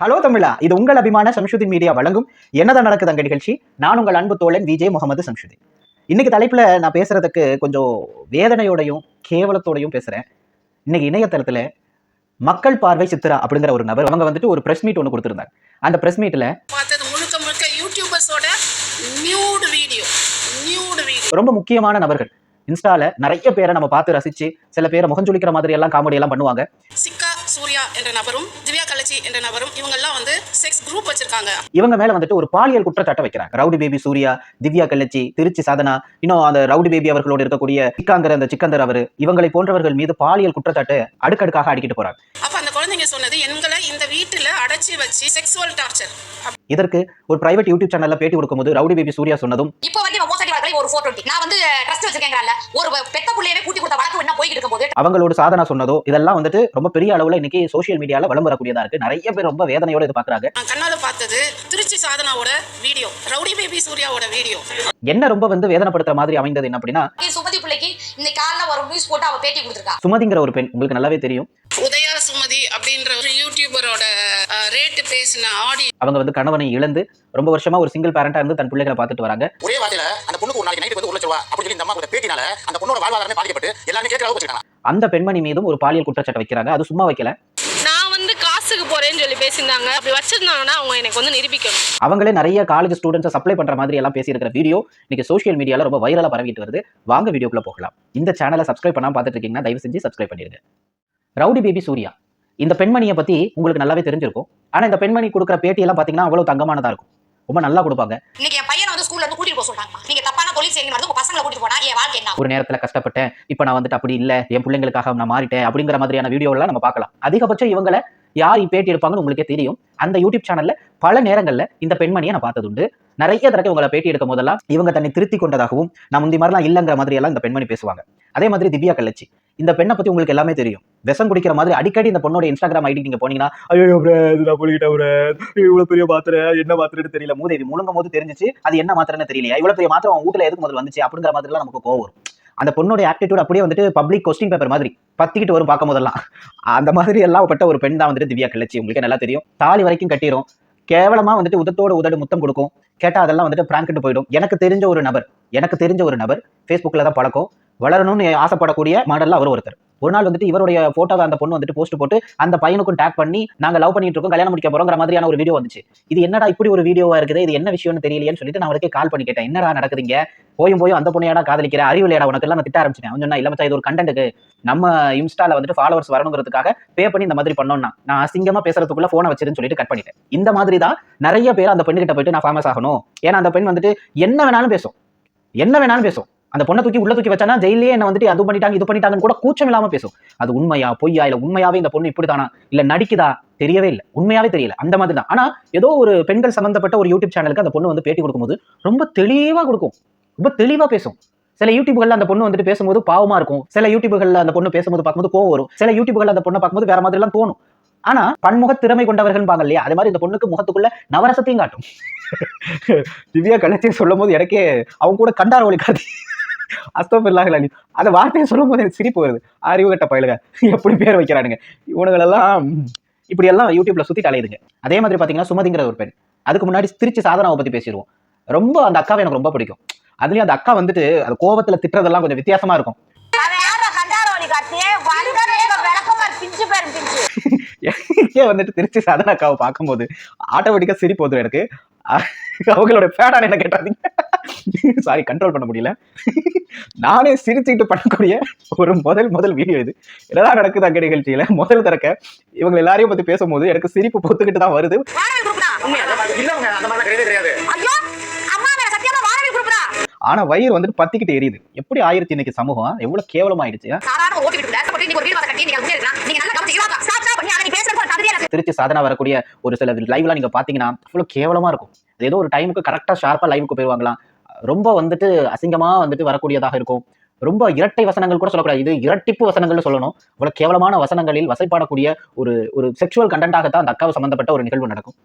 Hello தமிழா இது உங்கள் அபிமான சம்ஷுதீன் மீடியா வழங்கும் என்னதான் நடக்குது அங்க நிகழ்ச்சி? நான் உங்கள் அன்பு தோழன் விஜய் முகமது சம்ஷுதீன் இன்னைக்கு தலைப்புல நான் பேசுறதுக்கு கொஞ்சம் வேதனையோடையும் கேவலத்தோடையும் பேசுறேன். இன்னைக்கு இணையதளத்துல மக்கள் பார்வை சித்ரா அப்படிங்கிற ஒரு நபர் அவங்க வந்துட்டு ஒரு பிரஸ் மீட் ஒன்று கொடுத்துருந்தாங்க. அந்த பிரஸ் மீட்ல முழுக்க முழுக்க யூடியூபர்ஸோட நியூடு வீடியோ நியூடு வீடியோ ரொம்ப முக்கியமான நபர்கள். இன்ஸ்டால நிறைய பேரை நம்ம பார்த்து ரசிச்சு சில பேரை முகஞ்சொலிக்கிற மாதிரி எல்லாம் காமெடி எல்லாம் பண்ணுவாங்க. சூர்யா என்ற நபரும் திவ்யா கலச்சி என்ற நபரும் இவங்கெல்லாம் வந்து செக்ஸ் குரூப் வச்சிருக்காங்க. இவங்க மேல வந்துட்டு ஒரு பாலியல் குற்றச்சாட்டை வைக்கிறாங்க. ரவுடி பேபி சூர்யா திவ்யா கள்ளச்சி திருச்சி சாதனா இன்னும் அந்த ரவுடி பேபி அவர்களோடு இருக்கக்கூடிய சிக்காந்தர் அந்த சிக்கந்தர் அவர் இவங்களை போன்றவர்கள் மீது பாலியல் குற்றச்சாட்டு அடுக்கடுக்காக அடிக்கிட்டு போறாங்க. அப்ப அந்த குழந்தைங்க சொன்னது எங்களை இந்த வீட்டுல அடைச்சி வச்சு செக்ஸுவல் டார்ச்சர் இதற்கு ஒரு பிரைவேட் யூடியூப் சேனல்ல பேட்டி கொடுக்கும்போது ரவுடி பேபி சூர்யா சொன்னதும் இப்போ வந்து வழக்கில் ஒரு ஃபோர் டுவெண்ட்டி நான் வந்து ட்ரஸ்ட் வச்சிருக்கேங்கிறல்ல ஒரு பெத்த புள்ளையவே கூட்டி கொடுத்த வழக்கு என்ன போய்கிட்டு இருக்கும்போது அவங்களோட சாதனா சொன்னதோ இதெல்லாம் வந்துட்டு ரொம்ப பெரிய அளவுல இன்னைக்கு சோஷியல் மீடியால வலம் வரக்கூடியதா இருக்கு. நிறைய பேர் ரொம்ப வேதனையோட இது பாக்குறாங்க நான் கண்ணால பார்த்தது திருச்சி சாதனாவோட வீடியோ ரவுடி பேபி சூர்யாவோட வீடியோ. என்ன ரொம்ப வந்து வேதனைப்படுத்துற மாதிரி அமைந்தது என்ன அப்படின்னா சுமதி பிள்ளைக்கு இன்னைக்கு காலைல ஒரு நியூஸ் போட்டு அவ பேட்டி கொடுத்துருக்கா. சுமதிங்கிற ஒரு பெண் உங்களுக்கு நல்லாவே தெரியும். உதயா சுமதி அப்படின்ற ஒரு யூடியூபரோட ரேட்டு பேசின ஆடி அவங்க வந்து கணவனை இழந்து ரொம்ப வருஷமா ஒரு சிங்கிள் பேரண்டா இருந்து தன் பிள்ளைகளை பார்த்துட்டு வராங்க. ஒரே வார்த்தையில அந்த பொண்ணுக்கு ஒரு நாளைக்கு நைட்டு வந்து ஒரு லட்ச ரூபா அப்படின்னு சொல்லி இந்த அம்மா கொடுத்த பேட்டினால அந்த பொண்ணோட வாழ்வாதாரமே பாதிக்கப்பட்டு எல்லாமே கேட்கிற அளவுக்கு வச்சிருக்காங்க. அந்த பெண்மணி மீதும் ஒரு பாலியல் குற்றச்சாட்டை வைக்கிறாங்க. அது சும்மா வைக்கல. நான் வந்து காசுக்கு போறேன்னு சொல்லி பேசியிருந்தாங்க. அப்படி வச்சிருந்தாங்கன்னா அவங்க எனக்கு வந்து நிரூபிக்கணும். அவங்களே நிறைய காலேஜ் ஸ்டூடெண்ட்ஸை சப்ளை பண்ற மாதிரி எல்லாம் பேசியிருக்கிற வீடியோ இன்னைக்கு சோஷியல் மீடியால ரொம்ப வைரலா பரவிட்டு வருது. வாங்க வீடியோக்குள்ள போகலாம். இந்த சேனலை சப்ஸ்கிரைப் பண்ணாம பார்த்துட்டு இருக்கீங்கன்னா தயவு செஞ்சு சப்ஸ்கிரைப் பண்ணிருங்க ரவுடி பேபி சூர்யா. இந்த பெண்மணியை பத்தி உங்களுக்கு நல்லாவே தெரிஞ்சிருக்கும். ஆனா இந்த பெண்மணி கொடுக்குற பேட்டி எல்லாம் பாத்தீங்கன்னா அவ்வளவு தங்கமானதா இருக்கும். ரொம்ப நல்லா கொடுப்பாங்க. இன்னைக்கு என் பையனை வந்து ஸ்கூல்ல இருந்து கூட்டிட்டு போக சொல்றாங்க நீங்க தப்பான தொழில் செய்யுங்க உங்க பசங்களை கூட்டிட்டு போனா என் வாழ்க்கை என்ன ஒரு நேரத்துல கஷ்டப்பட்டேன். இப்போ நான் வந்துட்டு அப்படி இல்ல. என் பிள்ளைங்களுக்காக நான் மாறிட்டேன் அப்படிங்கிற மாதிரியான வீடியோ எல்லாம் நம்ம பார்க்கலாம். அதிகபட்சம் இவங்களை யார் பேட்டி எடுப்பாங்கன்னு உங்களுக்கே தெரியும். அந்த யூடியூப் சேனல்ல பல நேரங்கள்ல இந்த பெண்மணியை நான் பார்த்ததுண்டு. நிறைய தடவை இவங்களை பேட்டி எடுக்கும் போதெல்லாம் இவங்க தன்னை திருத்தி கொண்டதாகவும் நான் முந்தி மாதிரிலாம் இல்லைங்கிற மாதிரி எல்லாம் இந்த பெண்மணி பேசுவாங்க. அதே மாதிரி திவ்யா கள்ளச்சி. இந்த பெண்ணை பத்தி உங்களுக்கு எல்லாமே தெரியும். விஷம் குடிக்கிற மாதிரி அடிக்கடி இந்த பொண்ணோட இன்ஸ்டாகிராம் ஐடி நீங்க போனீங்கன்னா ஐயோ நான் போலிக்கிட்டேன் இவ்வளவு பெரிய மாத்திரை என்ன மாத்திரன்னு தெரியல. மூதேவி முழுங்கும் போது தெரிஞ்சிச்சு அது என்ன மாத்திரன்னு தெரியலையா? இவ்வளவு பெரிய மாத்திரை அவன் வீட்டுல எதுக்கு முதல்ல வந்துச்சு? அப்படிங்கிற மாதிரிலாம் நமக்கு கோவம் வரும். அந்த பொண்ணோட ஆட்டிடியூட் அப்படியே வந்துட்டு பப்ளிக் கொஸ்டின் பேப்பர் மாதிரி பத்திக்கிட்டு வரும் பார்க்கும் போதெல்லாம். அந்த மாதிரி எல்லாம் பட்ட ஒரு பெண் தான் வந்துட்டு திவ்யா கிளச்சி உங்களுக்கு நல்லா தெரியும். தாலி வரைக்கும் கட்டிடும் கேவலமா வந்துட்டு உதட்டோட உதடு முத்தம் கொடுக்கும். கேட்டா அதெல்லாம் வந்துட்டு பிராங்கிட்டு போயிடும். எனக்கு தெரிஞ்ச ஒரு நபர் எனக்கு தெரிஞ்ச ஒரு நபர் ஃபேஸ்புக்கில் தான் பழக்கம். வளரணும்னு ஆசைப்படக்கூடிய மாடல்ல அவர் ஒருத்தர். ஒரு நாள் வந்துட்டு இவருடைய போட்டோவை அந்த பொண்ணு வந்துட்டு போஸ்ட் போட்டு அந்த பையனுக்கும் டேக் பண்ணி நாங்க லவ் பண்ணிட்டு இருக்கோம் கல்யாணம் முடிக்க போறோங்கிற மாதிரியான ஒரு வீடியோ வந்துச்சு. இது என்னடா இப்படி ஒரு வீடியோவா இருக்குது? இது என்ன விஷயம்னு தெரியலையேன்னு சொல்லிட்டு நான் அவருக்கே கால் பண்ணி கேட்டேன். என்னடா நடக்குதுங்க? போயும் போயும் அந்த பொண்ணையாடா காதலிக்கிற? அறிவிலையாடா உனக்கு? எல்லாம் நான் திட்ட ஆரம்பிச்சிட்டேன். அவன் சொன்னா இல்ல இது ஒரு கண்டென்ட்டுக்கு நம்ம இன்ஸ்டால வந்துட்டு ஃபாலோவர்ஸ் வரணுங்கிறதுக்காக பே பண்ணி இந்த மாதிரி பண்ணோம்னா நான் அசிங்கமா பேசுறதுக்குள்ள போனை வச்சிருன்னு சொல்லிட்டு கட் பண்ணிட்டேன். இந்த மாதிரி தான் நிறைய பேர் அந்த பெண்ணுகிட்ட போயிட்டு நான் ஃபேமஸ் ஆகணும். ஏன்னா அந்த பெண் வந்துட்டு என்ன வேணாலும் பேசும். என்ன வேணாலும் பேசும். அந்த பொண்ணை தூக்கி உள்ள தூக்கி வச்சானா ஜெயிலே என்ன வந்துட்டு அது பண்ணிட்டாங்க இது பண்ணிட்டாங்கன்னு கூட கூச்சம் இல்லாம பேசும். அது உண்மையா பொய்யா இல்ல உண்மையாவே இந்த பொண்ணு இப்படிதானா இல்ல நடிக்குதா தெரியவே இல்லை. உண்மையாவே தெரியல. அந்த மாதிரி தான். ஆனா ஏதோ ஒரு பெண்கள் சம்பந்தப்பட்ட ஒரு யூடியூப் சேனலுக்கு அந்த பொண்ணு வந்து பேட்டி கொடுக்கும்போது ரொம்ப தெளிவா கொடுக்கும். ரொம்ப தெளிவா பேசும். சில யூடியூப்கள்ல அந்த பொண்ணு வந்துட்டு பேசும்போது பாவமா இருக்கும். சில யூடியூப்கள்ல அந்த பொண்ணு பேசும்போது பார்க்கும்போது கோவம் வரும். சில யூடியூப்கள்ல அந்த பொண்ணை பார்க்கும்போது வேற மாதிரி எல்லாம் தோணும். ஆனா பன்முக திறமை கொண்டவர்கள் பாங்க இல்லையா? அதே மாதிரி இந்த பொண்ணுக்கு முகத்துக்குள்ள நவரசத்தையும் காட்டும். திவ்யா கலச்சியை சொல்லும் போது எனக்கே அவங்க கூட கண்டார ஒளி காட்டி. அஸ்தோபில்லாஹ் அலி. அந்த வார்த்தையை சொல்லும் போது எனக்கு சிரிப்பு வருது. அறிவு கட்ட பயலுங்க எப்படி பேர் வைக்கிறானுங்க. இவனுங்களெல்லாம் இப்படி எல்லாம் யூடியூப்ல சுத்திட்டு அலையுதுங்க. அதே மாதிரி பாத்தீங்கன்னா சுமதிங்கிற ஒரு பெண். அதுக்கு முன்னாடி திருச்சி சாதனாவை பத்தி பேசிடுவோம். ரொம்ப அந்த அக்காவை எனக்கு ரொம்ப பிடிக்கும். அதுலயும் அந்த அக்கா வந்துட்டு அது கோவத்துல திட்டுறதெல்லாம் கொஞ்சம் வித்தியாசமா இருக்கும். வந்துட்டு திருச்சி சாதனா அக்காவை பார்க்கும்போது ஆட்டோமேட்டிக்கா சிரிப்பு வந்துடும் எனக்கு. அவங்களோட பேடான என்ன கேட்டாதீங்க. சாரி கண்ட்ரோல் பண்ண முடியல. நானே சிரிச்சுக்கிட்டு பண்ணக்கூடிய ஒரு முதல் முதல் வீடியோ இது. என்னதான் நடக்குது அங்க நிகழ்ச்சியில? முதல் தரக்க இவங்க எல்லாரையும் பத்தி பேசும்போது எனக்கு சிரிப்பு பொத்துக்கிட்டு தான் வருது. ஆனா வயிறு வந்துட்டு பத்திக்கிட்டு எரியுது. எப்படி ஆயிருச்சு இன்னைக்கு சமூகம்? எவ்வளவு கேவலமாயிடுச்சு திருச்சி சாதனா வரக்கூடிய ஒரு சில லைவ்லாம் நீங்க பாத்தீங்கன்னா அவ்வளோ கேவலமா இருக்கும். ஏதோ ஒரு டைமுக்கு கரெக்டா ஷார்ப்பா லைவுக்கு போயிருவாங்களாம். ரொம்ப வந்துட்டு அசிங்கமா வந்துட்டு வரக்கூடியதாக இருக்கும். ரொம்ப இரட்டை வசனங்கள் கூட சொல்லக்கூடாது. இது இரட்டிப்பு வசனங்கள்னு சொல்லணும். இவ்வளவு கேவலமான வசனங்களில் வசைப்பாடக்கூடிய ஒரு ஒரு செக்ஷுவல் கண்டென்ட்டாகத்தான் அந்த அக்காவு சம்பந்தப்பட்ட ஒரு நிகழ்வு நடக்கும்.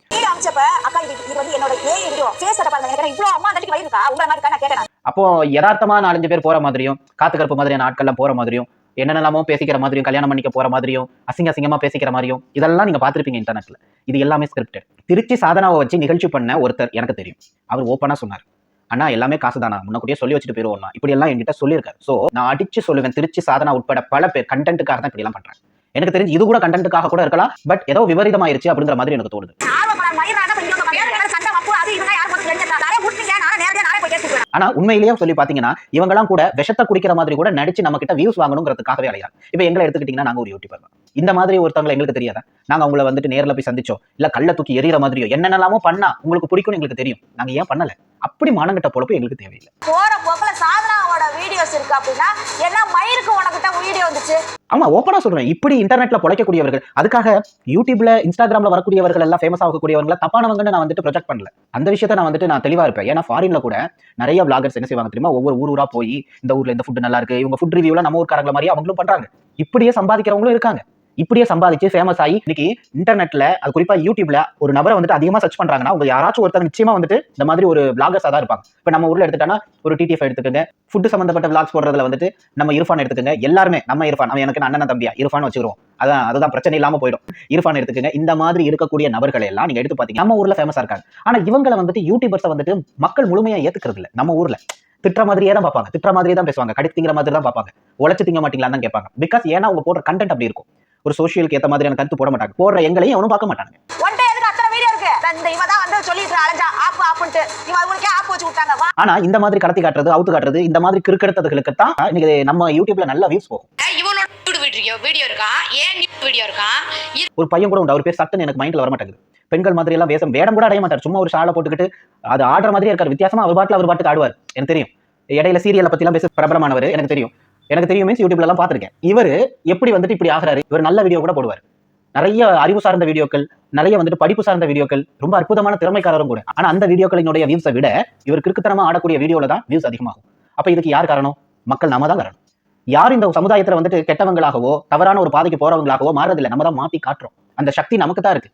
அப்போ யதார்த்தமா நாலஞ்சு பேர் போற மாதிரியும் காத்து கருப்பு மாதிரியான ஆட்கள்லாம் போற மாதிரியும் என்னென்னலாமோ பேசிக்கிற மாதிரியும் கல்யாணம் பண்ணிக்க போற மாதிரியும் அசிங்க அசிங்கமா பேசிக்கிற மாதிரியும் இதெல்லாம் நீங்க பார்த்துருப்பீங்க இன்டர்நெட்ல இது எல்லாமே ஸ்கிரிப்டட் திருச்சி சாதனாவை வச்சு நிகழ்ச்சி பண்ண ஒருத்தர் எனக்கு தெரியும். அவர் ஓப்பனா சொன்னார். அண்ணா எல்லாமே காசு தானா முன்னக்கூடியே சொல்லி வச்சுட்டு போயிருவோம்னா இப்படி எல்லாம் என்கிட்ட சொல்லியிருக்காரு. ஸோ நான் அடிச்சு சொல்லுவேன் திருச்சி சாதனா உட்பட பல பேர் கண்டென்ட்டுக்காக தான் இப்படி எல்லாம் பண்றேன் எனக்கு தெரிஞ்சு இது கூட கண்டென்ட்டுக்காக கூட இருக்கலாம். பட் ஏதோ விபரீதமாயிருச்சு அப்படிங்கிற மாதிரி எனக்கு தோணுது. ஆனா உண்மையிலேயே சொல்லி பாத்தீங்கன்னா இவங்கலாம் கூட விஷத்தை குடிக்கிற மாதிரி கூட நடிச்சு நம்ம கிட்ட வியூஸ் வாங்கணுங்கிறதுக்காகவே அலையாங்க இப்ப எங்களை எடுத்துக்கிட்டீங்கன்னா நாங்க ஒரு யூடியூபர் தான். இந்த மாதிரி ஒருத்தவங்களை எங்களுக்கு தெரியாதா? நாங்க அவங்கள வந்துட்டு நேர்ல போய் சந்திச்சோம் இல்ல கள்ள தூக்கி எறிகிற மாதிரியோ என்னென்னலாமோ பண்ணா உங்களுக்கு பிடிக்கும்னு எங்களுக்கு தெரியும். நாங்க ஏன் பண்ணல? அப்படி மானங்கிட்ட பொழப்பு எங்களுக்கு தேவையில்லை. போற போக்குல சாதனாவோட வீடியோஸ் இருக்கு அப்படின்னா என்ன மயிருக்கு உனக்கிட்ட வீடியோ வந்துச்சு. ஆமா ஓப்பனா சொல்றேன். இப்படி இன்டர்நெட்ல பொழைக்கக்கூடியவர்கள் அதுக்காக யூடியூப்ல இன்ஸ்டாகிராம்ல வரக்கூடியவர்கள் எல்லாம் ஃபேமஸ் ஆகக்கூடியவங்களை தப்பானவங்கன்னு நான் வந்துட்டு ப்ரொஜெக்ட் பண்ணல. அந்த விஷயத்த நான் வந்துட்டு நான் தெளிவா இருப்பேன். ஏன்னா ஃபாரின்ல கூட நிறைய பிளாகர்ஸ் என்ன செய்வாங்க தெரியுமா? ஒவ்வொரு ஊர் ஊரா போய் இந்த ஊர்ல இந்த ஃபுட் நல்லா இருக்கு இவங்க ஃபுட் ரிவியூல நம்ம ஊர்க்காரங்கள மாதிரி அவங்களும் பண்றாங்க. இப்படியே சம்பாதிக்கிறவங்களும் இருக்காங்க. இப்படியே சம்பாதிச்சு ஃபேமஸ் ஆகி இன்னைக்கு இன்டர்நெட்ல அது குறிப்பா யூடியூப்ல ஒரு நபரை வந்துட்டு அதிகமா சர்ச் பண்றாங்கன்னா அவங்க யாராச்சும் ஒருத்தர் நிச்சயமா வந்துட்டு இந்த மாதிரி ஒரு பிளாகர்ஸா தான் இருப்பாங்க. இப்ப நம்ம ஊர்ல எடுத்துட்டோம்னா ஒரு டிடிஎஃப் எடுத்துக்கோங்க. ஃபுட் சம்பந்தப்பட்ட பிளாக்ஸ் போடுறதுல வந்துட்டு நம்ம இர்ஃபான் எடுத்துக்கோங்க. எல்லாருமே நம்ம இர்ஃபான் அவன் எனக்கு அண்ணன் தம்பியா இர்ஃபான் வச்சுக்கிறோம் அதான் அதுதான் பிரச்சனை இல்லாம போயிடும். இர்ஃபான் எடுத்துக்கோங்க. இந்த மாதிரி இருக்கக்கூடிய நபர்களை எல்லாம் நீங்க எடுத்து பாத்தீங்க நம்ம ஊர்ல ஃபேமஸா இருக்காங்க. ஆனா இவங்களை வந்துட்டு யூடியூபர்ஸை வந்துட்டு மக்கள் முழுமையா ஏத்துக்கிறது இல்ல. நம்ம ஊர்ல. திட்டுற மாதிரியே தான் பார்ப்பாங்க. திட்டுற மாதிரியே தான் பேசுவாங்க. கடித்து திங்கிற மாதிரி தான் பார்ப்பாங்க. உழைச்சு திங்க மாட்டீங்களான்னு தான் கேட்பாங்க. பிகாஸ் ஏன்னா அவங்க போடுற கண்டென்ட் அப்படி இருக்கும். ஒரு சோஷியலுக்கு ஏத்த மாதிரியான கருத்து போட மாட்டாங்க. போடுற எங்களையும் அவனும் பார்க்க மாட்டாங்க ஆனா இந்த மாதிரி கடத்தி காட்டுறது அவுத்து காட்டுறது இந்த மாதிரி கிறுக்கெடுத்ததுகளுக்கு தான் இன்னைக்கு நம்ம யூடியூப்ல நல்ல வியூஸ் போகும். ஒரு பையன் கூட உண்டு. அவர் பேர் சட்டுன்னு எனக்கு மைண்ட்ல வர மாட்டேங்குது பெண்கள் மாதிரி எல்லாம் வேஷம் வேடம் கூட அடைய மாட்டார். சும்மா ஒரு ஷாலை போட்டுக்கிட்டு அது ஆடுற மாதிரியே இருக்காரு. வித்தியாசமா அவர் பாட்டுல அவர் பாட்டுக்கு ஆடுவார். எனக்கு தெரியும். இடையில சீரியலை பத்தி எல்லாம் பேச பிரபலமானவர் எனக்கு தெரியும். எனக்கு தெரியும் மீன்ஸ் யூடியூப்ல எல்லாம் பார்த்திருக்கேன். இவர் எப்படி வந்துட்டு இப்படி ஆகிறாரு? இவர் நல்ல வீடியோ கூட போடுவார். நிறைய அறிவு சார்ந்த வீடியோக்கள் நிறைய வந்துட்டு படிப்பு சார்ந்த வீடியோக்கள் ரொம்ப அற்புதமான திறமைக்காரரும் கூட. ஆனா அந்த வீடியோக்களினுடைய வியூஸை விட இவர் கிறுக்குத்தனமா ஆடக்கூடிய வீடியோல தான் வியூஸ் அதிகமாகும். அப்ப இதுக்கு யார் காரணம்? மக்கள் நாம தான் காரணம். யார் இந்த சமுதாயத்துல வந்துட்டு கெட்டவங்களாகவோ தவறான ஒரு பாதைக்கு போறவங்களாகவோ மாறதில்லை நம்ம தான் மாத்தி காட்டுறோம். அந்த சக்தி நமக்கு தான் இருக்கு.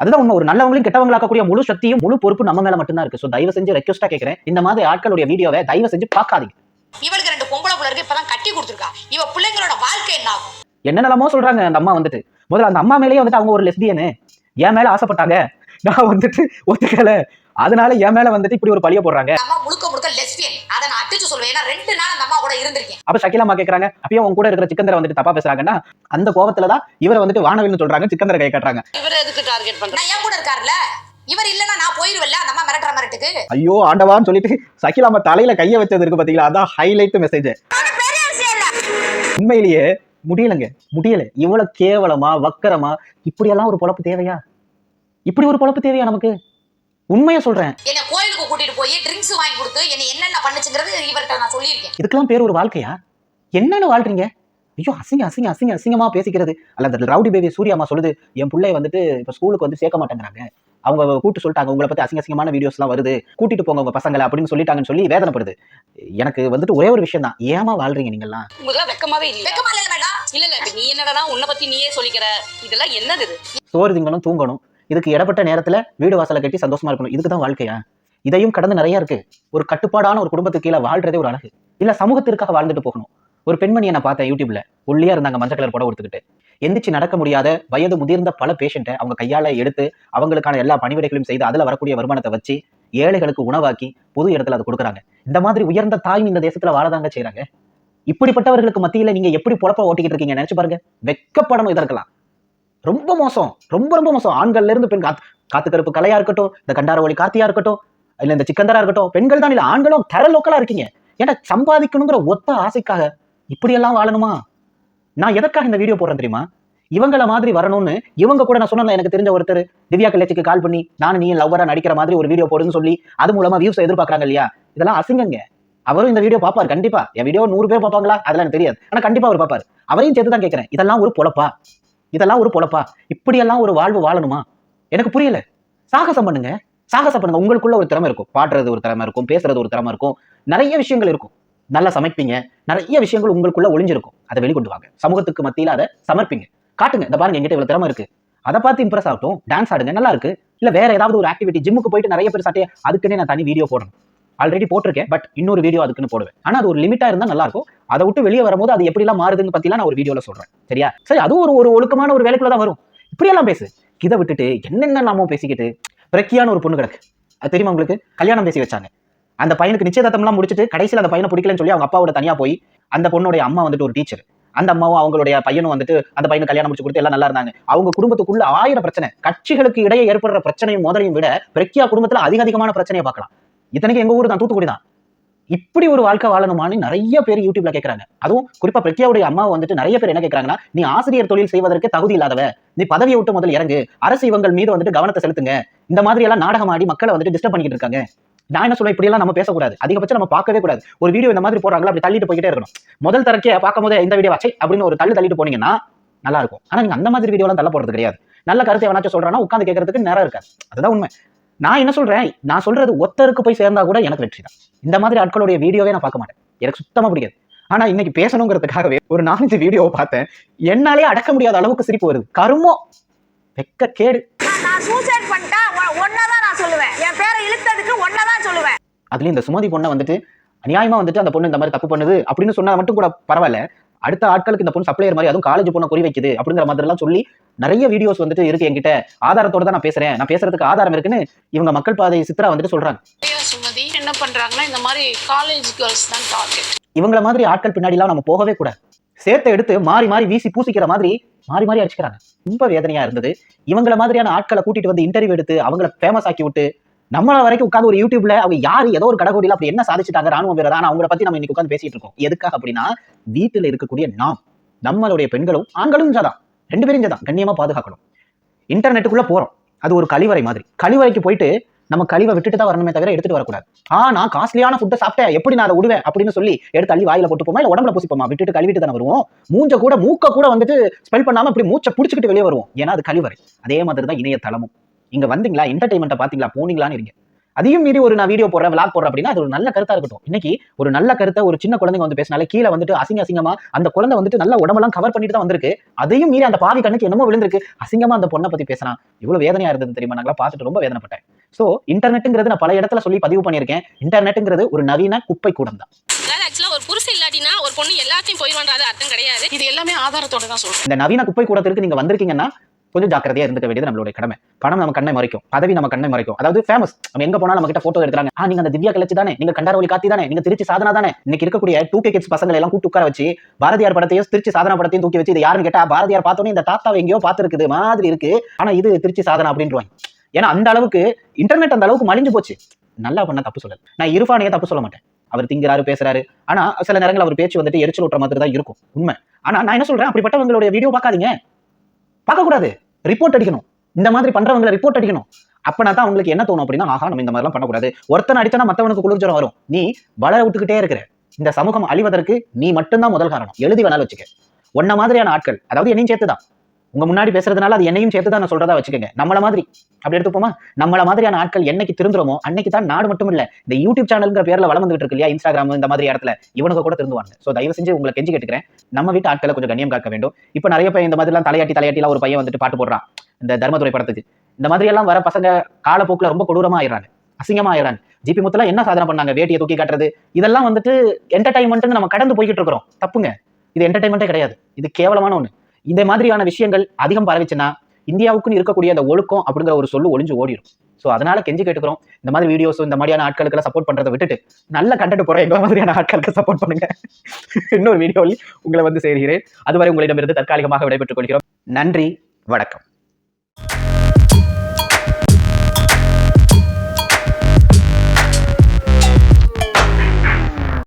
அதுதான் உண்மை. ஒரு நல்லவங்களையும் கெட்டவங்களாக்கக்கூடிய முழு சக்தியும் முழு பொறுப்பு நம்ம மேல மட்டும்தான் இருக்கு. ஸோ தயவு செஞ்சு ரெக்வஸ்டா கேட்கிறேன் இந்த மாதிரி ஆட்களுடைய வீடியோவை தயவு செஞ்சு பார்க்காதீங்க. இவளுக்கு ரெண்டு பொம்பளை புள்ள இருக்கு இப்பதான் கட்டி கொடுத்துருக்கா. இவ பிள்ளைங்களோட வாழ்க்கை என்ன ஆகும்? என்னென்னலாமோ சொல்றாங்க அந்த அம்மா வந்துட்டு. முதல்ல அந்த அம்மா மேலேயே வந்துட்டு அவங்க ஒரு லெஸ்பியனு என் மேல ஆசைப்பட்டாங்க. நான் வந்துட்டு ஒத்துக்கல. அதனால என் மேல வந்துட்டு இப்படி ஒரு பழிய போடுறாங்க. அம்மா முழுக்க முழுக்க லெஸ்பியன் அதை நான் அடிச்சு சொல்லுவேன் ஏன்னா ரெண்டு நாள் அந்த அம்மா கூட இருந்திருக்கேன். அப்ப ஷக்கிலாமா கேக்குறாங்க அப்பயும் உங்க கூட இருக்கிற சிக்கந்தரை வந்துட்டு தப்பா பேசுறாங்கன்னா அந்த கோவத்துல தான் இவரை வந்துட்டு வானவில்னு சொல்றாங்க சிக்கந்தரை கை காட்டுறாங்க. இவரை எதுக்கு டார்கெட் பண்ற? நான் என் கூட இருக்காருல்ல. இவர் இல்லைன்னா நான் போயிருவேன்ல அந்த அம்மா மிரட்டுற மிரட்டுக்கு ஐயோ ஆண்டவான்னு சொல்லிட்டு சகிலாமா தலையில கைய வச்சது இருக்கு பாத்தீங்களா? அதான் ஹைலைட் மெசேஜ் உண்மையிலேயே முடியலங்க முடியல. இவ்வளவு கேவலமா வக்கரமா இப்படியெல்லாம் ஒரு பொழப்பு தேவையா? இப்படி ஒரு பொழப்பு தேவையா நமக்கு? உண்மையை சொல்றேன். என்னை கோயிலுக்கு கூட்டிட்டு போய் ட்ரிங்க்ஸ் வாங்கி கொடுத்து என்னை என்னென்ன பண்ணுச்சுங்கிறது இவர்கிட்ட நான் சொல்லியிருக்கேன். இதுக்கெல்லாம் பேர் ஒரு வாழ்க்கையா? என்னன்னு வாழ்றீங்க? ஐயோ அசிங்க அசிங்க அசிங்க அசிங்கமா பேசிக்கிறது. அல்ல அந்த ரவுடி பேபி சூர்யாமா சொல்லுது என் பிள்ளை வந்துட்டு இப்ப ஸ்கூலுக்கு வந்து சேர்க்க மாட்டேங்கிறாங்க. அவங்க கூட்டு சொல்லிட்டாங்க உங்களை பத்தி அசிங்க அசிங்கமான வீடியோஸ்லாம் வருது கூட்டிட்டு போங்க உங்க பசங்களை அப்படின்னு சொல்லிட்டாங்கன்னு சொல்லி வேதனைப்படுது. எனக்கு வந்துட்டு ஒரே ஒரு விஷயம் தான் ஏமா வாழ்றீங்க நீங்கெல்லாம்? உங்களுக்கு வெக்கமாவே இல்ல. வெக்கமா இல்ல இல்ல நீ என்னடா உன்னை பத்தி நீயே சொல்லிக்கிற? இதெல்லாம் என்னது இது? சோறு திங்கணும் தூங்கணும். இதுக்கு இடப்பட்ட நேரத்துல வீடு வாசலை கட்டி சந்தோஷமா இருக்கணும். இதுக்கு தான் வாழ்க்கையா? இதையும் கடந்து நிறைய இருக்கு. ஒரு கட்டுப்பாடான ஒரு குடும்பத்துக்கு கீழே வாழ்றதே ஒரு அழகு. இல்ல சமூகத்திற்காக வாழ்ந்துட்டு போகணும். ஒரு பெண்மணியை நான் பார்த்தேன் யூடியூப்ல. ஒல்லியா இருந்தாங்க மஞ்சள் கலர் புடவை கொடுத்துக்கிட்டு எந்திரிச்சு நடக்க முடியாத வயது முதிர்ந்த பல பேஷண்ட்டை அவங்க கையால எடுத்து அவங்களுக்கான எல்லா பணிவிடைகளையும் செய்து அதுல வரக்கூடிய வருமானத்தை வச்சு ஏழைகளுக்கு உணவாக்கி பொது இடத்துல அதை கொடுக்குறாங்க. இந்த மாதிரி உயர்ந்த தாயும் இந்த தேசத்துல வாழதாங்க செய்யறாங்க இப்படிப்பட்டவர்களுக்கு மத்தியில நீங்க எப்படி பொழப்ப ஓட்டிக்கிட்டு இருக்கீங்க? நினைச்சு பாருங்க. வெக்கப்படணும் இதற்கெல்லாம் ரொம்ப மோசம். ரொம்ப ரொம்ப மோசம். ஆண்கள்ல இருந்து பெண் காத்து காத்து கருப்பு கலையா இருக்கட்டும் இந்த கண்டார ஒளி கார்த்தியா இருக்கட்டும் இல்ல இந்த சிக்கந்தரா இருக்கட்டும் பெண்கள் தான் இல்ல ஆண்களும் தர லோக்கலா இருக்கீங்க. ஏன்னா சம்பாதிக்கணுங்கிற ஒத்த ஆசைக்காக இப்படியெல்லாம் வாழணுமா? நான் எதற்காக இந்த வீடியோ போடுறேன் தெரியுமா? இவங்கள மாதிரி வரணும்னு இவங்க கூட நான் சொன்னல எனக்கு தெரிஞ்ச ஒருத்தர். திவ்யா கல்யாச்சிக்கு கால் பண்ணி நானும் நீ லவ்வரா நடிக்கிற மாதிரி ஒரு வீடியோ போடுன்னு சொல்லி அது மூலமா வியூஸ் எதிர்பார்க்கறாங்க இல்லையா? இதெல்லாம் அசிங்கங்க. அவரும் இந்த வீடியோ பார்ப்பார் கண்டிப்பா. என் வீடியோ நூறு பேர் பார்ப்பாங்களா? அதெல்லாம் எனக்கு தெரியாது. ஆனா கண்டிப்பா அவர் பார்ப்பார். அவரையும் சேர்த்து தான் கேட்கிறேன் இதெல்லாம் ஒரு பொழப்பா? இதெல்லாம் ஒரு பொழப்பா? இப்படியெல்லாம் ஒரு வாழ்வு வாழணுமா? எனக்கு புரியல. சாகசம் பண்ணுங்க. சாகசம் பண்ணுங்க. உங்களுக்குள்ள ஒரு திறமை இருக்கும். பாடுறது ஒரு திறமை இருக்கும். பேசுறது ஒரு திறமை இருக்கும். நிறைய விஷயங்கள் இருக்கும். நல்லா சமைப்பீங்க. நிறைய விஷயங்கள் உங்களுக்குள்ள ஒளிஞ்சிருக்கும். அதை வெளிக்கொண்டு வாங்க. சமூகத்துக்கு மத்தியில அதை சமர்ப்பிங்க. காட்டுங்க. இந்த பாருங்க எங்கிட்ட இவ்வளவு திறமை இருக்கு. அதை பார்த்து இம்ப்ரெஸ் ஆகட்டும். டான்ஸ் ஆடுங்க. நல்லா இருக்கு. இல்ல வேற ஏதாவது ஒரு ஆக்டிவிட்டி ஜிம்முக்கு போயிட்டு நிறைய பேர் சட்டையை அதுக்குன்னே நான் தனி வீடியோ போடணும். ஆல்ரெடி போட்டிருக்கேன் பட் இன்னொரு வீடியோ அதுக்குன்னு போடுவேன். ஆனா அது ஒரு லிமிட்டா இருந்தா நல்லா இருக்கும். அதை விட்டு வெளியே வரும்போது அது எப்படிலாம் மாறுதுன்னு பத்திலாம் நான் ஒரு வீடியோல சொல்றேன். சரியா? சரி அதுவும் ஒரு ஒரு ஒழுக்கமான ஒரு வேலைக்குள்ள தான் வரும். இப்படியெல்லாம் பேசு. இதை விட்டுட்டு என்னென்ன நாமோ பேசிக்கிட்டு பிரக்கியான ஒரு பொண்ணு கிடக்கு. அது தெரியுமா உங்களுக்கு? கல்யாணம் பேசி வச்சாங்க. அந்த பையனுக்கு நிச்சயதார்த்தம்லாம் முடிச்சுட்டு கடைசியில் அந்த பையனை பிடிக்கலன்னு சொல்லி அவங்க அப்பாவோட தனியா போய் அந்த பொண்ணுடைய அம்மா வந்துட்டு ஒரு டீச்சர் அந்த அம்மாவும் அவங்களுடைய பையனும் வந்துட்டு அந்த பையனை கல்யாணம் முடிச்சு கொடுத்து எல்லாம் நல்லா இருந்தாங்க. அவங்க குடும்பத்துக்குள்ள ஆயிரம் பிரச்சனை. கட்சிகளுக்கு இடையே ஏற்படுற பிரச்சனையும் முதலையும் விட பிரக்யா குடும்பத்துல அதிக அதிகமான பிரச்சனையை பார்க்கலாம். இத்தனைக்கு எங்க ஊர் தான்? தூத்துக்குடி தான். இப்படி ஒரு வாழ்க்கை வாழணுமான்னு நிறைய பேர் யூடியூப்ல கேட்கறாங்க அதுவும் குறிப்பா பிரக்யாவுடைய அம்மா வந்துட்டு நிறைய பேர் என்ன கேட்கறாங்கன்னா நீ ஆசிரியர் தொழில் செய்வதற்கு தகுதி இல்லாதவ நீ பதவியை விட்டு முதல் இறங்கு. அரசு இவங்கள் மீது வந்துட்டு கவனத்தை செலுத்துங்க. இந்த மாதிரி எல்லாம் நாடகம் ஆடி மக்களை வந்துட்டு டிஸ்டர்ப் பண்ணிட்டு இருக்காங்க. நான் என்ன சொல்ல இப்படி எல்லாம் நம்ம பேசக்கூடாது. அதிகபட்சம் நம்ம பார்க்கவே கூடாது. ஒரு வீடியோ இந்த மாதிரி போறாங்களா அப்படி தள்ளிட்டு போய்கிட்டே இருக்கணும். முதல் தரக்கே பார்க்கும் போது இந்த வீடியோ வச்சை அப்படின்னு ஒரு தள்ளி தள்ளிட்டு போனீங்கன்னா நல்லா இருக்கும் ஆனா நீங்க அந்த மாதிரி வீடியோலாம் தள்ள போறது கிடையாது. நல்ல கருத்தை எவனாச்சும் சொல்றானா உட்காந்து கேட்கறதுக்கு நேரம் இருக்காது. அதுதான் உண்மை. நான் என்ன சொல்றேன்? நான் சொல்றது ஒத்தருக்கு போய் சேர்ந்தா கூட எனக்கு வெற்றி தான். இந்த மாதிரி ஆட்களுடைய வீடியோவே நான் பார்க்க மாட்டேன். எனக்கு சுத்தமா பிடிக்காது. ஆனா இன்னைக்கு பேசணுங்கிறதுக்காகவே ஒரு நாலஞ்சு வீடியோவை பார்த்தேன். என்னாலே அடக்க முடியாத அளவுக்கு சிரிப்பு வருது. கருமோ? வெக்க கேடு. நான் சூசைட் பண்ணிட்டா ஒன்னதான் நான் சொல்லுவேன். என் பேரை இழுத்ததுக்கு ஒன்னதான் சொல்லுவேன். அதுலயும் இந்த சுமதி பொண்ணை வந்துட்டு அநியாயமா வந்துட்டு அந்த பொண்ணு இந்த மாதிரி தப்பு பண்ணுது அப்படின்னு சொன்னா மட்டும் கூட பரவாயில்ல. அடுத்த ஆட்களுக்கு இந்த பொண்ணு சப்ளையர் மாதிரி அதுவும் காலேஜ் பொண்ணை குறி வைக்குது அப்படிங்கிற மாதிரி எல்லாம் சொல்லி நிறைய வீடியோஸ் வந்துட்டு இருக்கு என்கிட்ட. ஆதாரத்தோட தான் நான் பேசுறேன். நான் பேசுறதுக்கு ஆதாரம் இருக்குன்னு இவங்க மக்கள் பாதை சித்ரா வந்துட்டு சொல்றாங்க. சுமதி என்ன பண்றாங்கன்னா இந்த மாதிரி காலேஜ் கேர்ள்ஸ் தான் டார்கெட் இவங்கள மாதிரி ஆட்கள் பின்னாடிலாம் நம்ம போகவே கூடாது. சேர்த்தை எடுத்து மாறி மாறி வீசி பூசிக்கிற மாதிரி மாறி மாறி அடிச்சுக்கிறாங்க. ரொம்ப வேதனையா இருந்தது. இவங்கள மாதிரியான ஆட்களை கூட்டிட்டு வந்து இன்டர்வியூ எடுத்து அவங்கள ஃபேமஸ் ஆக்கி விட்டு நம்மள வரைக்கும் உட்காந்து ஒரு யூடியூப்ல அவங்க யாரு ஏதோ ஒரு கடகோடியில அப்படி என்ன சாதிச்சுட்டாங்க ராணுவ வீரர் ஆனா அவங்கள பத்தி நம்ம இன்னைக்கு உட்காந்து பேசிட்டு இருக்கோம். எதுக்காக அப்படின்னா வீட்டுல இருக்கக்கூடிய நாம் நம்மளுடைய பெண்களும் ஆண்களும் ஜதான் ரெண்டு பேரும் ஜதான் கண்ணியமா பாதுகாக்கணும். இன்டர்நெட்டுக்குள்ள போறோம். அது ஒரு கழிவறை மாதிரி. கழிவறைக்கு போயிட்டு நம்ம கழிவை விட்டுட்டு தான் வரணுமே தவிர எடுத்துட்டு வரக்கூடாது. ஆனா காஸ்ட்லியான ஃபுட்டை சாப்பிட்டேன் எப்படி நான் அதை விடுவேன் அப்படின்னு சொல்லி எடுத்து தள்ளி வாயில போட்டு போமா இல்ல உடம்புல பூசிப்போமா? விட்டுட்டு கழுவிட்டு தானே வருவோம். மூஞ்ச கூட மூக்க கூட வந்துட்டு ஸ்பெல் பண்ணாம இப்படி மூச்சை பிடிச்சிக்கிட்டு வெளியே வருவோம். ஏன்னா அது கழிவறை அதே மாதிரி தான் இணையதளமும் இங்க வந்தீங்களா? என்டர்டைன்மெண்ட்டை பாத்தீங்களா? போனீங்களான்னு இருங்க. அதையும் மீறி ஒரு நான் வீடியோ போடுறேன் விளாக் போடுறேன் அப்படின்னா அது ஒரு நல்ல கருத்தா இருக்கட்டும். இன்னைக்கு ஒரு நல்ல கருத்தை ஒரு சின்ன குழந்தைங்க வந்து பேசினாலே கீழே வந்துட்டு அசிங்க அசிங்கமா அந்த குழந்தை வந்துட்டு நல்ல உடம்பெல்லாம் கவர் பண்ணிட்டு தான் வந்திருக்கு. அதையும் மீறி அந்த பாவி கண்ணுக்கு என்னமோ விழுந்திருக்கு. அசிங்கமா அந்த பொண்ணை பத்தி பேசுறான். இவ்வளவு வேதனையா இருந்தது தெரியுமா? நாங்களா பார்த்துட்டு ரொம்ப வேதனைப்பட்டேன். சோ இன்டர்நெட்டுங்கிறது நான் பல இடத்துல சொல்லி பதிவு பண்ணியிருக்கேன். இன்டர்நெட்டுங்கிறது ஒரு நவீன குப்பை கூடம் தான் ஆக்சுவலா ஒரு புருஷன் இல்லாட்டினா ஒரு பொண்ணு எல்லாத்தையும் போயிடுவான்றது அர்த்தம் கிடையாது. இது எல்லாமே ஆதாரத்தோட தான் சொல்றேன் இந்த நவீன குப்பை கூடத்திற்கு நீங்க வந்திருக்கீங்கன்னா கொஞ்சம் ஜாக்கிரதையா இருந்துக்க வேண்டியது நம்மளுடைய கடமை. பணம் நம்ம கண்ணை மறைக்கும். பதவி நம்ம கண்ணை மறைக்கும். அதாவது ஃபேமஸ் நம்ம எங்க போனாலும் நம்ம கிட்ட போட்டோ எடுக்கிறாங்க. ஆ நீங்க அந்த திவ்யா கலச்சி தானே? நீங்க கண்டாரவழி காத்தி தானே? நீங்க திருச்சி சாதனா தானே? இன்னைக்கு இருக்கக்கூடிய டூ கே கிட்ஸ் பசங்களை எல்லாம் கூட்டு உட்கார வச்சு பாரதியார் படத்தையும் திருச்சி சாதனா படத்தையும் தூக்கி வச்சு இது யாருன்னு கேட்டா பாரதியார் பார்த்தோன்னே இந்த தாத்தாவை எங்கேயோ பார்த்துருக்குது மாதிரி இருக்கு. ஆனா இது திருச்சி சாதனா அப்படின்றாங்க ஏன்னா அந்த அளவுக்கு இன்டர்நெட் அந்த அளவுக்கு மலிஞ்சு போச்சு. நல்லா பண்ண தப்பு சொல்லல. நான் இருஃபானையே தப்பு சொல்ல மாட்டேன்? அவர் திங்கிறாரு பேசுறாரு. ஆனா சில நேரங்கள் அவர் பேச்சு வந்துட்டு எரிச்சல் ஊட்டுற மாதிரி தான் இருக்கும். உண்மை. ஆனா நான் என்ன சொல்றேன்? அப்படிப்பட்டவங்களுடைய வீடியோ பார்க்காதீங்க. பார்க்க கூடாது ரிப்போர்ட் அடிக்கணும். இந்த மாதிரி பண்றவங்களை ரிப்போர்ட் அடிக்கணும். அப்பனா தான் உங்களுக்கு என்ன தோணும் அப்படின்னா ஆஹா நம்ம இந்த மாதிரிலாம் பண்ணக்கூடாது. ஒருத்தன் அடித்தனா மத்தவனுக்கு குளிர்ஜரம் வரும். நீ வளர விட்டுக்கிட்டே இருக்கிற. இந்த சமூகம் அழிவதற்கு நீ மட்டும்தான் முதல் காரணம். எழுதி வேணாலும் வச்சுக்க. உன்ன மாதிரியான ஆட்கள் அதாவது என்னையும் சேர்த்து தான் உங்க முன்னாடி பேசுறதுனால அது என்னையும் சேர்த்து தான் நான் சொல்றதா வச்சுக்கோங்க. நம்மள மாதிரி அப்படி எடுத்துப்போமா? நம்மள மாதிரியான ஆட்கள் என்னைக்கு திருந்துறோமோ அன்னைக்கு தான் நாடு மட்டும் இல்ல இந்த யூடியூப் சேனல்ங்கிற பேர்ல வளம் வந்துட்டு இருக்கு இல்லையா இன்ஸ்டாகிராம் இந்த மாதிரி இடத்துல இவனுக்கு கூட திருந்துவாங்க சோ தயவு செஞ்சு உங்களை கெஞ்சி கேட்டுக்கிறேன். நம்ம வீட்டு ஆட்களை கொஞ்சம் கண்ணியம் காக்க வேண்டும். இப்போ நிறைய பேர் இந்த மாதிரிலாம் தலையாட்டி தலையாட்டிலாம் ஒரு பையன் வந்துட்டு பாட்டு போடுறான். இந்த தர்மதுரை படத்துக்கு. இந்த மாதிரி எல்லாம் வர பசங்க காலப்போக்குல ரொம்ப கொடூரமா ஆயிடுறாங்க. அசிங்கமா ஆயிடுறாங்க. ஜிபி முத்துலாம் என்ன சாதனை பண்ணாங்க? வேட்டியை தூக்கி காட்டுறது. இதெல்லாம் வந்துட்டு என்டர்டைன்மெண்ட் நம்ம கடந்து போய்கிட்டு இருக்கிறோம். தப்புங்க. இது என்டர்டைன்மெண்ட்டே கிடையாது. இது கேவலமான ஒண்ணு. இந்த மாதிரியான விஷயங்கள் அதிகம் பரவிச்சுன்னா இந்தியாவுக்குன்னு இருக்கக்கூடிய அந்த ஒழுக்கம் அப்படிங்கிற ஒரு சொல்லு ஒளிஞ்சு ஓடிடும் ஸோ அதனால கெஞ்சி கேட்டுக்கிறோம். இந்த மாதிரி வீடியோஸ் இந்த மாதிரியான ஆட்களுக்கு சப்போர்ட் பண்றதை விட்டுட்டு நல்ல கண்டென்ட் போற எங்களை மாதிரியான ஆட்களுக்கு சப்போர்ட் பண்ணுங்க. இன்னொரு வீடியோவில் உங்களை வந்து சேர்கிறேன். அதுவரை உங்களிடமிருந்து தற்காலிகமாக விடைபெற்றுக் கொள்கிறோம். நன்றி வணக்கம்.